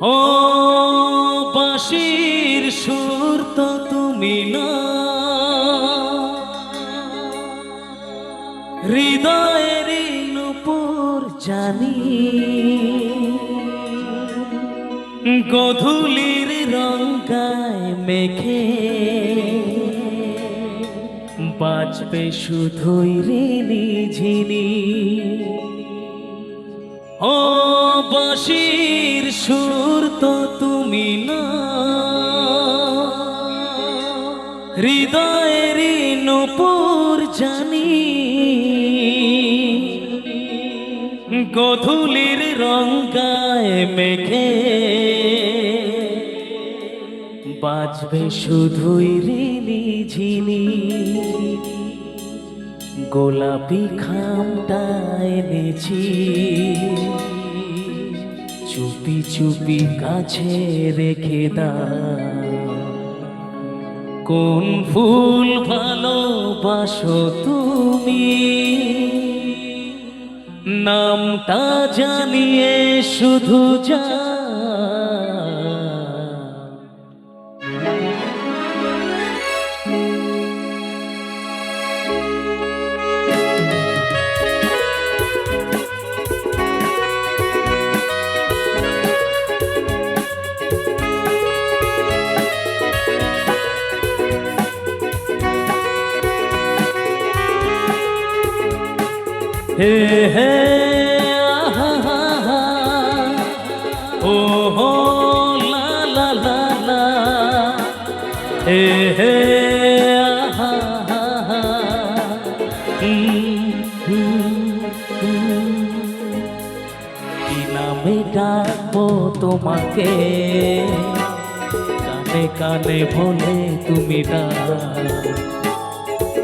ও বাঁশির সুর তো তুমি না। হৃদয়ের নুপুর জানি। গধুলির রঙ্গায় মেঘে বাঁচবে শুধুই ঋণী ঝিনি। ও বাঁশির সুর তো তুমি না। হৃদয়ের নপুর জানি। গধুলির রঙ্গায় মেঘে বাজবে শুধুই ঋণী ঝিনি। গোলাপি খামটা এনেছি। চুপি চুপি কাছে রেখে দা কোন ফুল ভালোবাসো তুমি? নামটা জানিয়ে শুধু যা হে হে ও, হো, লা হে হে নামে ডাকবো তোমাকে? কানে কানে বলে তুমি ডাক।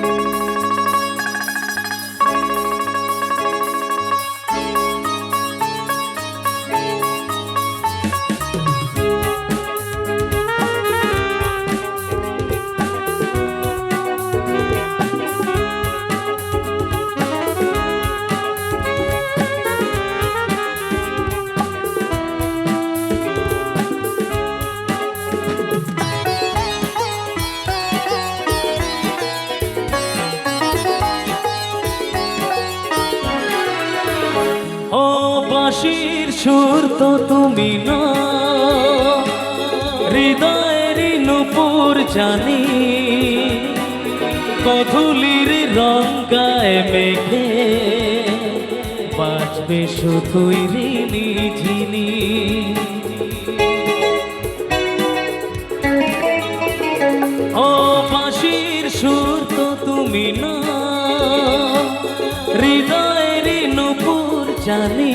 দাও ও বাঁশির সুর তো তুমি না। হৃদয়ের নুপুর জানি। কধুলির রঙ্গায় মেঘে বাজবে শুধুই ঋণী ঝিনি। ও বাঁশির সুর তো তুমি না। হৃদয়ের নুপুর জানি।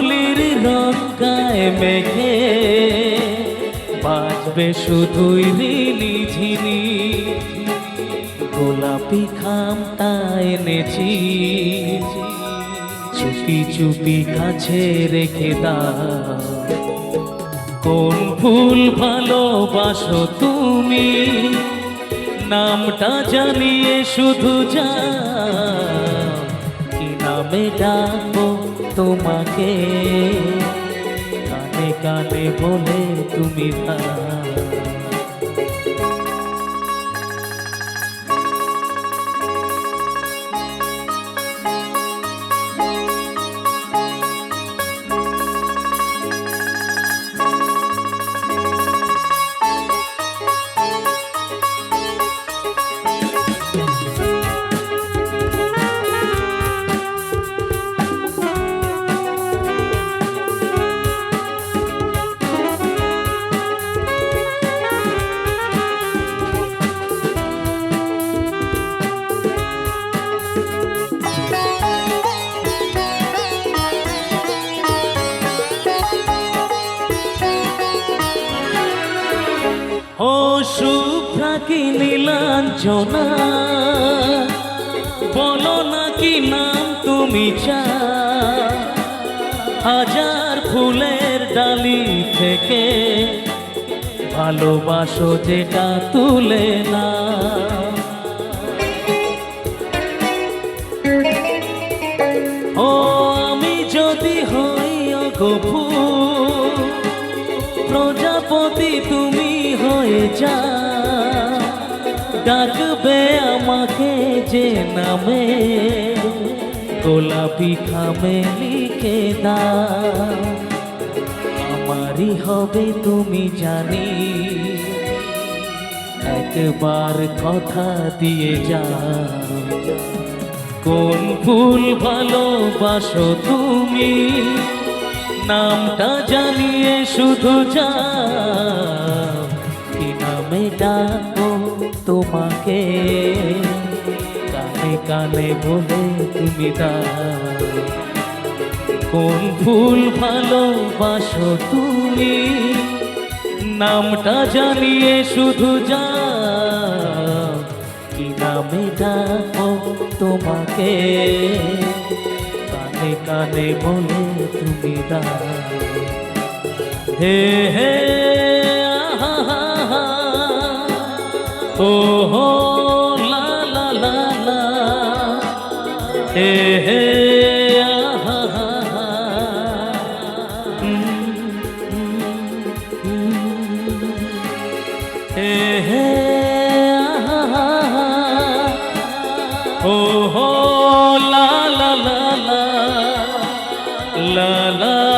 গধুলির রঙ্গায় মেঘে বাজবে শুধুই ঋণী ঝিনি গোলাপি খামটা এনেছি। চুপি চুপি কাছে রেখে দাও। কোন ফুল ভালোবাসো তুমি? নামটা জানিয়ে শুধু যা। নামে ডাকবো তোমাকে। কানে কানে বলে তুমি তা নীলাঞ্জনা বলো না কি নাম তুমি চা। হাজার ফুলের ডালি থেকে ভালোবাসো যেটা তুলে না। ও আমি যদি হই গভু প্রজাপতি তুমি হয়ে যা। ডাকবে আমাকে যে নামে? গোলাপি খামে লিখে দা আমারই হবে তুমি জানি। একবার কথা দিয়ে যা কোন ফুল ভালোবাসো তুমি? নামটা জানিয়ে শুধু যা কি নামে ডাকো তোমাকে। কানে কানে বলে তুমি কোন ফুল ভালোবাসো তুমি? নামটা জানিয়ে শুধু যা কি নামে ডাকো তোমাকে? কানে কানে বলে তুমি দা হে হে তো হো লা লা লা লা। হে হে ও হো লা লা লা। লা লা।